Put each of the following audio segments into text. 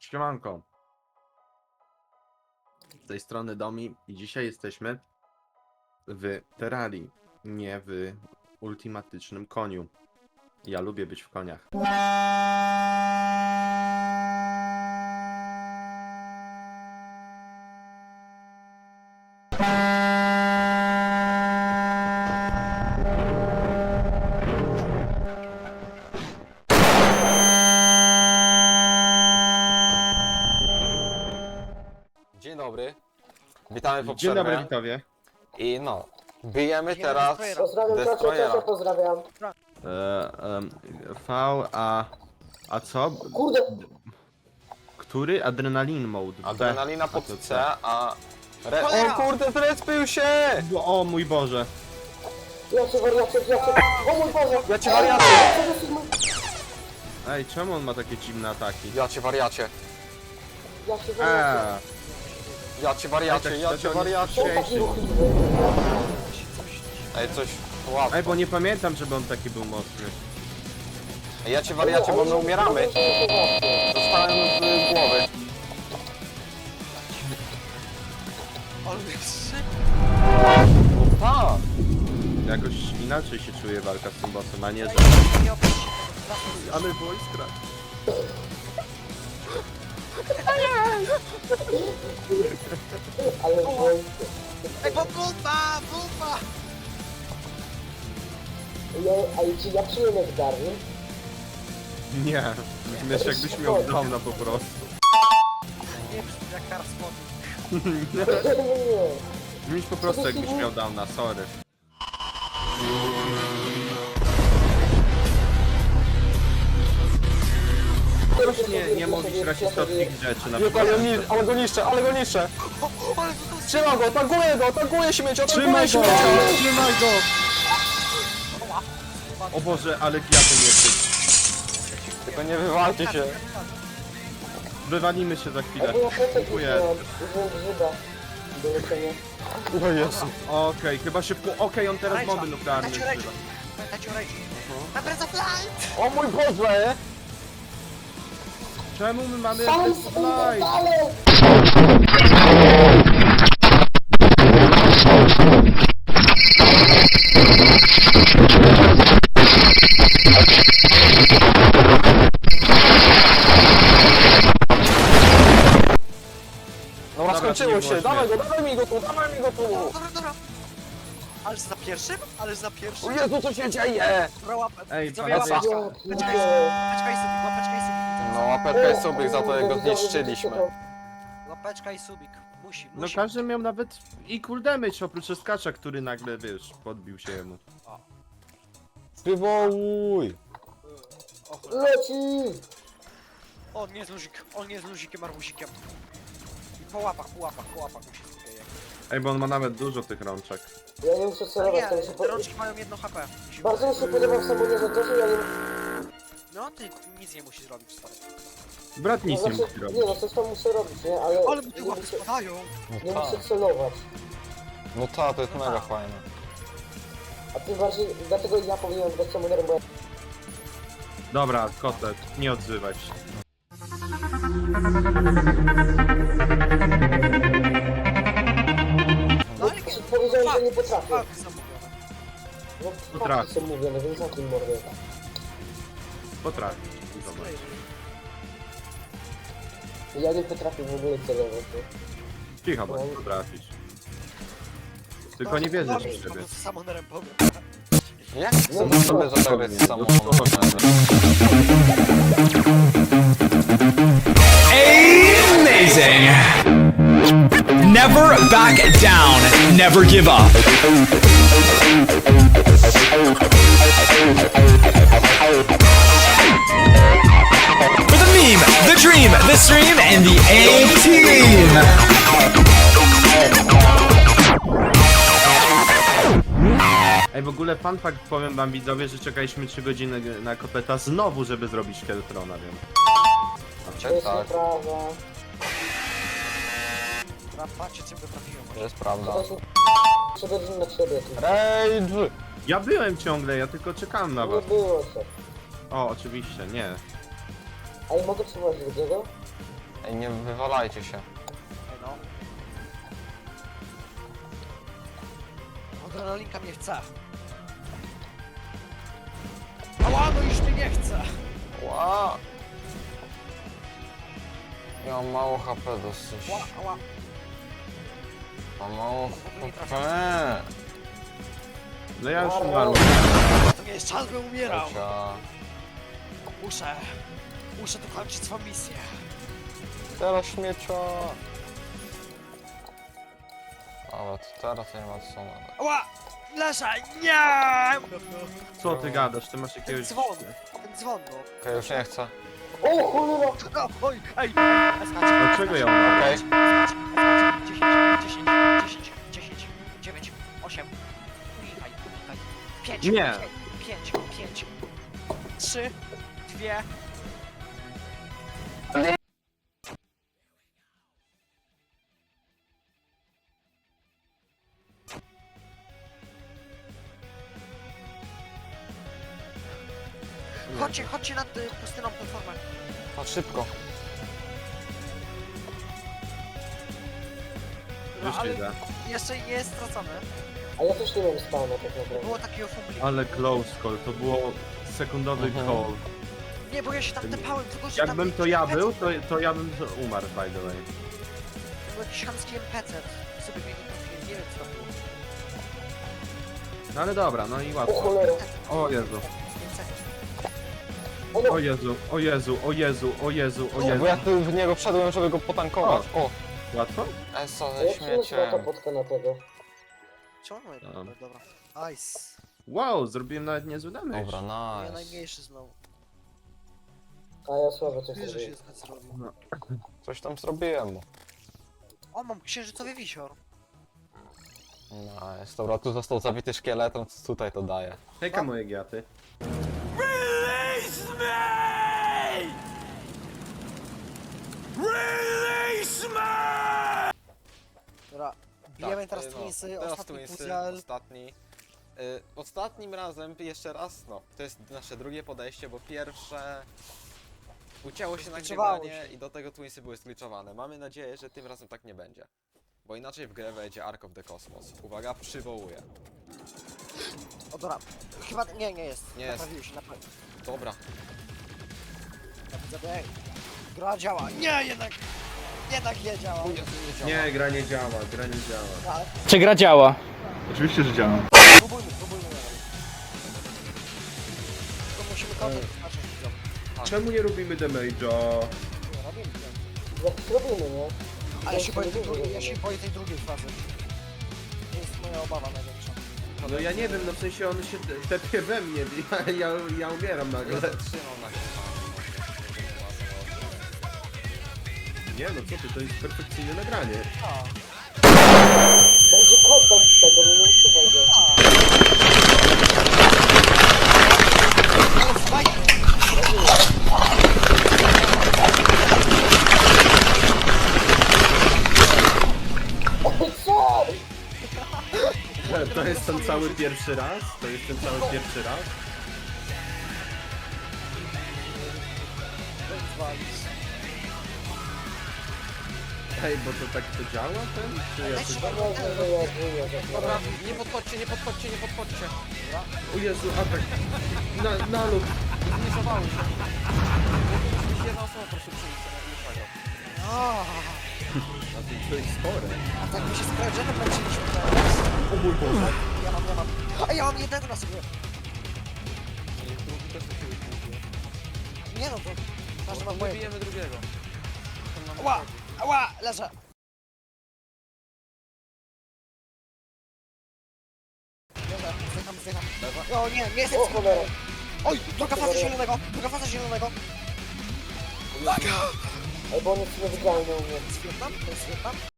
Siemanko. Z tej strony Domi i dzisiaj jesteśmy w Terrarii, nie w ultimatycznym koniu. Ja lubię być w koniach. Dobry. Witamy po Dzień dobry, przerwie. witowie. I no, bijemy teraz Pozdrawiam Destroyera. ciocię pozdrawiam. E, em, v, a... A co? Kurde, Który? Adrenalin mode. Adrenalina A pod to C, a... Re... Cholera! O kurde, zrespił się! O mój Boże. ja cię wariacie, ja cię... O mój Boże! Ja cię wariacie! Ej, czemu on ma takie dziwne ataki? Ja cię wariacie! Ja cię wariacie. Eee, Ja cię wariacie, tak, ja tak, cię wariacie! Ej, coś łatwo. Ej, bo nie pamiętam, żeby on taki był mocny. Ej, ja cię wariacie, bo my umieramy. Dostałem z głowy. Ale szybko. Tak! Jakoś inaczej się czuje walka z tym bossem, a nie, że... Nie obchodzi się tego. Ale crack. Ale wojsko. Ej, bo bomba, bomba! Ja, a czy ja przyjemę w Darwin? Nie, brzmiesz jakbyś miał downa po prostu. Nie brzmi jak kara spodni. Nie, nie, nie. Brzmisz po prostu jakbyś miał downa, sorry. Nie, nie mówić rasistowskich rzeczy na Nie, ale, przykład. ni- ale go niszczę, ale go niszczę! Ale Trzymam go, tankuję go, tankuję śmiecia, Trzymaj tankuję go! śmiecia! Trzymaj go! O Boże, ale kwiatem jesteś. Tylko nie wywalcie się. Wywalimy się za chwilę. Dziękuję. Do leczenia. O Jezu. Okej, chyba szybko. Okej, on teraz bomby nuklearne używa. Rajcz. Dobra, za flight! O mój Boże! Czemu my mamy Sam ten sobie slide? dalej! Dobra, skończyło się, dawaj go, dawaj mi go tu, dawaj mi go tu! Dobra, dobra. Ale za pierwszym? Ale za pierwszym? O Jezu, co się dzieje? Dobra, łapę. Ej, Widzowie, panowie. łapeczka. Ja Łapeczka subik, łapeczka i No, łapeczka i subik, za to jego zniszczyliśmy. Łapeczka i subik. Musi, No musi. każdy miał nawet i cool damage oprócz skacza, który nagle, wiesz, podbił się jemu. Przywołuj! O, cholera. Leci! on nie jest luzik, on nie jest luzikiem, arbuzikiem. I po łapach, po łapach, po łapach musi sobie je. Ej, bo on ma nawet dużo tych rączek. Ja nie muszę Ale celować, to mi się nie, po... rączki mają jedno HP. Bardzo mi się podoba w samolierze to, że ja nie... No, ty nic nie musisz robić, stary. Brat nic no, nie znaczy, musi robić. Nie no, coś tam muszę robić, nie? Ale... Ale mi tu nie łapy muszę, spadają. nie No muszę tak, celować. no ta, to jest No mega tak. fajne. A tym bardziej, dlatego ja powinienem być samolierem, bo ja... Dobra, kotlet, nie odzywaj się. No ale nie. Powiedziałem, że nie potrafię? No Potrafię. fakty są mówione, więc tym mordę. Potrafi. Dobra. Ja nie potrafię w ogóle celować, nie? Cicho, bo nie potrafisz. Tylko nie wierzysz w siebie. Jak chcę sobie zagrać z samą Amazing! Never back down. Never give up. For the meme, the dream, the stream, and the A team. Ej, w ogóle fun fact powiem wam widzowie, że czekaliśmy 3 godziny na kotleta znowu, żeby zrobić Skeltrona, wiem. To jest Tak, nieprawda. Patrzcie, co go trafiłem. to jest prawda. To jest... Przegodzimy na ciebie. tu. Rage! Ja byłem ciągle, ja tylko czekałem na was. Nie było co. O, oczywiście, nie. Ale mogę przywołać drugiego? Ej, nie wywalajcie się. Ej no. Adrenalinka mnie chce. Ała, no już mnie nie chce. Ła! Ja mam mało HP dosyć. Ała, ała. Mam mało nie HP. No ja już umarłem. To nie jest czas, bym umierał. Ciociia. Muszę. Muszę dokończyć swoją misję. Teraz śmiecia. Ale to teraz nie ma co nadać. Ała! Leżę! Nie! Co ty gadasz? Ty masz Ten jakiegoś... dzwon, ten dzwon, no. Okej, już nie chcę. O cholera! No, oj, ej! Dlaczego ja umarłem? Okej. 10, 10, 10, 10, 9, 8, unikaj, unikaj, 5, Nie. 5, 5, 3, 2, Chodźcie, chodźcie nad y, pustyną platformę. Chodź szybko. No, Już ale jeszcze nie jest stracone. A ja też nie wiem spawna tak naprawdę. Było takiego fumbli. Ale close call, to było sekundowy Mhm. call. Nie, bo ja się tam tepałem, tylko że Jakbym tam to ja był, to, to ja bym umarł, by the way. Był jakiś chamski NPC. Sobie mnie nie trafiłem, nie wiem co to było. No ale dobra, no i O łatwo. cholera! O Jezu, O no! o Jezu, o Jezu, o Jezu, o Jezu, o O, Jezu. bo ja tu w niego wszedłem, żeby go potankować. O, Łatwo? Eso ze jak się śmieciem. podka na tego? Czemu mamy Tam. dobra, dobra. Ice. Wow, zrobiłem nawet niezły damage. Dobra, Ja nice. najmniejszy znowu. A ja słabo coś Wiesz, że się zrobiłem. zrobił. No. Coś tam zrobiłem. O, mam księżycowy wisior. Nice. Dobra, tu został zabity szkieletem, co tutaj to daje. Hejka moje giaty. Dobra, bijemy teraz Tak, Twinsy, teraz ostatni Twinsy, puzzle. ostatni. Y, ostatnim razem, jeszcze raz, no, to jest nasze drugie podejście, bo pierwsze ucięło się Zgliczowało nagrywanie i do tego Twinsy były skliczowane. Mamy nadzieję, że tym razem tak nie będzie. Bo inaczej w grę wejdzie Ark of the Cosmos. Uwaga, przywołuję. O, dobra. Chyba, nie, nie jest. Nie jest. Naprawił się, naprawił. Dobra. Gra działa. Nie, jednak. Jednak nie działa. Chuj, nie działa. Nie, gra nie działa, gra nie działa. Tak, Czy gra działa? Oczywiście, że działa. próbujmy, próbujmy. Tylko musimy widzom. Czemu nie robimy damage'a? Nie, robimy. nie. Nie? Ale ja się boję tej drugiej, ja się boję tej drugiej fazy. To jest moja obawa największa. No ja nie wiem, no w sensie on się te- tepie we mnie, ja, ja, ja umieram nagle. zatrzymał na Nie no co ty, to jest perfekcyjne nagranie. Będzie kontent z tego, no nie usuwaj go. a. To jest ten cały pierwszy raz? To jest ten cały pierwszy raz? Hej, bo to tak to działa ten? Czy ja coś... Dobra, nie podchodźcie, nie podchodźcie, nie podchodźcie. O Jezu, atak! Na, na lub! Zniżowały się. Mógłbyś jedna osoba proszę przyjść na niższego. A, A to, to jest chore. a tak mi się Krajenem leciliśmy teraz. O mój Boże. Ja mam, ja mam. A ja mam jednego na sobie. Drugi też do siebie pójdzie. Nie no, to każdy ma moje. bijemy drugiego. Ten nam Ała, wychodzi. ała, leżę. Leżę, zdycham, zdycham. O nie, nie jestem O cholera. Oj, druga faza zielonego, druga faza zielonego. Ej, bo on jest niewygralny u mnie. Z Wietnam? To jest Wietnam?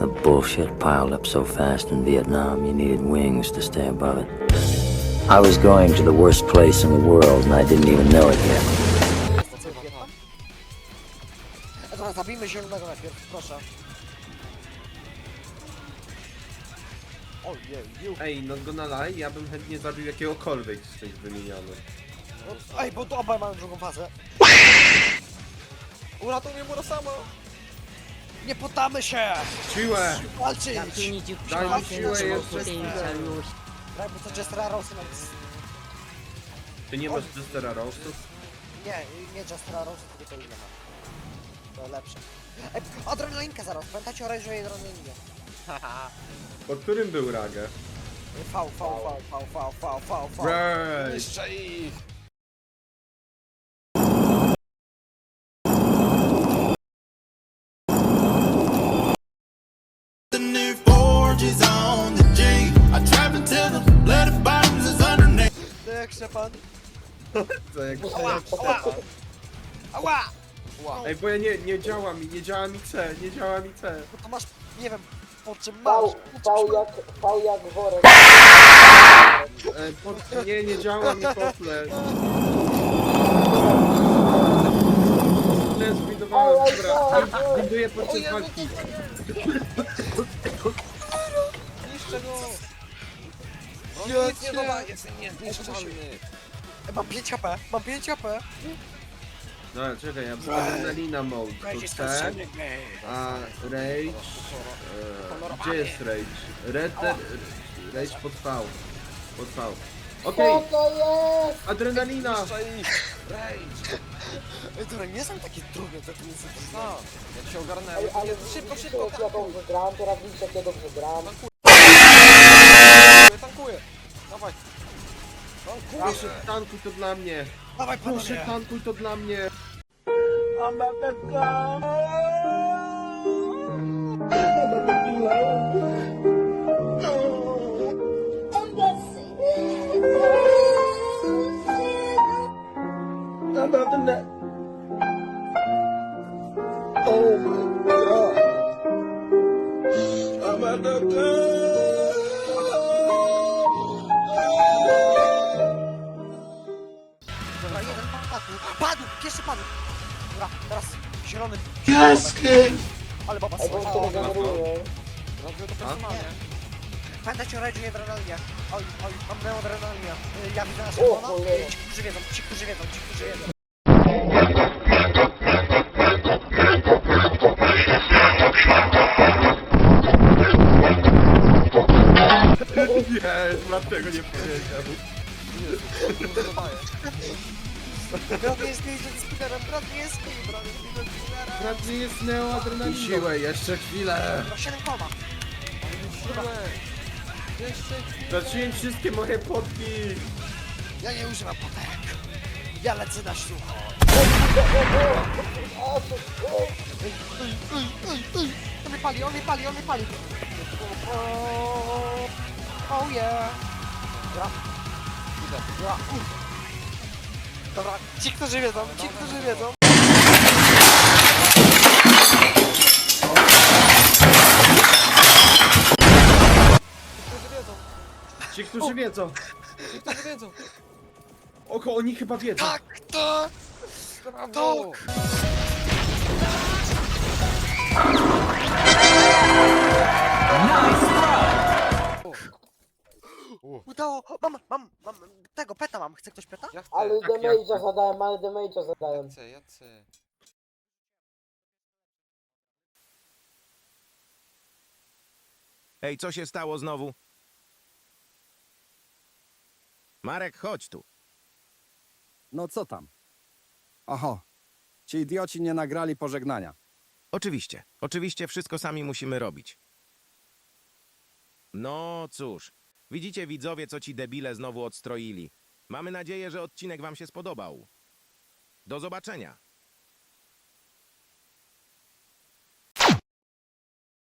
Man. The bullshit piled up so fast in Vietnam you needed wings to stay above it. I was going to the worst place in the world and I didn't even know it yet. To co jest Wietnam? Dobra, zabijmy zielonego najpierw, proszę. Ojej, ju. Ej, no go nalaj, ja bym chętnie zabił jakiegokolwiek z tych wymienionych. Ej, bo to obaj mają drugą fazę. Uratuj mnie Murasama! Nie poddamy się! Siłę! Walczyć! Daj mi siłę jeszcze chwilę. Daj, bo to Jestera. Ty nie masz Jestera Roastów? Nie, nie Jestera Rose, tylko inne ma. To lepsze. Ej, adrenalinka zaraz, pamiętacie o Rage adrenalinie? Po którym był Ragę? V, V, V, V, V, V, V, V. Rage! Niszczę ich! To jak się pan? Co, jak... Ała, ała! Ała! Ła. Ej, bo ja nie, nie działa mi, nie działa mi C, nie działa mi C. Bo to masz, nie wiem, po czym masz. V, V jak, V jak worek. E, pod... Nie, nie działa mi kofle. Źle zbudowałem, dobra. Buduję podczas walki. Niszczę go! On nic nie doda, jestem niezniszczalny! Mam 5 HP, mam 5 HP. Dobra, czekaj, ja adrenalina mode. To C, a Rage... E, gdzie jest Rage? Red, Rage pod V. Pod V. Okej, Co to jest? adrenalina! Rage! Ej, które nie są takie trudne, te tenisy. No, jak się Ej, to ale szybko, szybko, jak ja dobrze gram, teraz widzicie jak ja dobrze gram. Proszę, tankuj to dla mnie! Dawaj, Proszę, panowie! tankuj to dla mnie! I'm about to go. Pierwszy padł! Dobra, teraz zielony. Ale baba Ej, bo on się słyszała. regeneruje. Robię to personalnie. Pamiętajcie o Rage i adrenalinie. Oj, oj, mam neoadrenalinie. Y, Ja widzę na O, cholera. Y, Ci, którzy wiedzą, ci, którzy wiedzą, ci, którzy wiedzą. Brat nie jest Ninja Spinnerem, brat nie jest kim, brat jest Ninja Spinnerem. Brat nie jest neoadrenaliną. Siłę, jeszcze chwilę. No 7 koma. Siłę! Jeszcze Zacząłem wszystkie moje potki. Ja nie używam potek. Ja lecę na sucho. Ej, ej, ej. On mnie pali, on mnie pali, on mnie pali. O, oh yeah. Dobra. Idę. Dobra. uff. Dobra, ci, którzy wiedzą, ci, którzy wiedzą. Ci, którzy wiedzą. ci, którzy wiedzą. Oko, oni chyba wiedzą. Tak, to, Brawo! Udało. Mam, mam, mam, tego, peta mam. Chce ktoś peta? Ja chcę, Ale Tak, ja damage'a chcę. zadałem, ale damage'a ja zadałem. chcę, ja chcę. Ej, co się stało znowu? Marek, chodź tu. No co tam? Oho, ci idioci nie nagrali pożegnania. Oczywiście, oczywiście wszystko sami musimy robić. No cóż, widzicie widzowie, co ci debile znowu odstroili. Mamy nadzieję, że odcinek wam się spodobał. Do zobaczenia.